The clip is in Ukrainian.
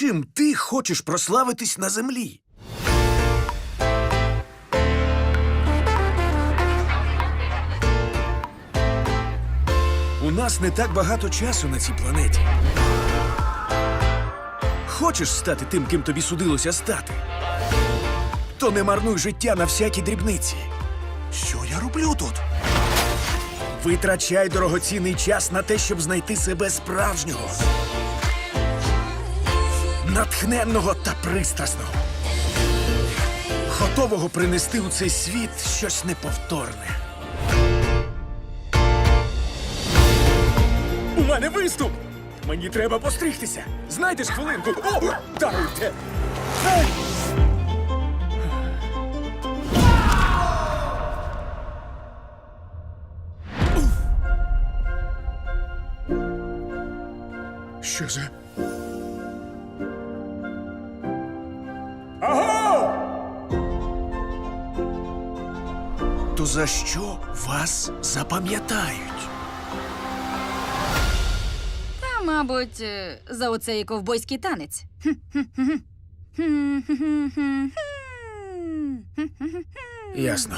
Чим ти хочеш прославитись на землі? У нас не так багато часу на цій планеті. Хочеш стати тим, ким тобі судилося стати? То не марнуй життя на всякі дрібниці. Що я роблю тут? Витрачай дорогоцінний час на те, щоб знайти себе справжнього. Натхненного та пристрасного. Готового принести у цей світ щось неповторне. У мене виступ! Мені треба постригтися. Знайдеш хвилинку. О, даруйте! Що за? То за що вас запам'ятають? Та, мабуть, е, за оцей ковбойський танець. Ясно.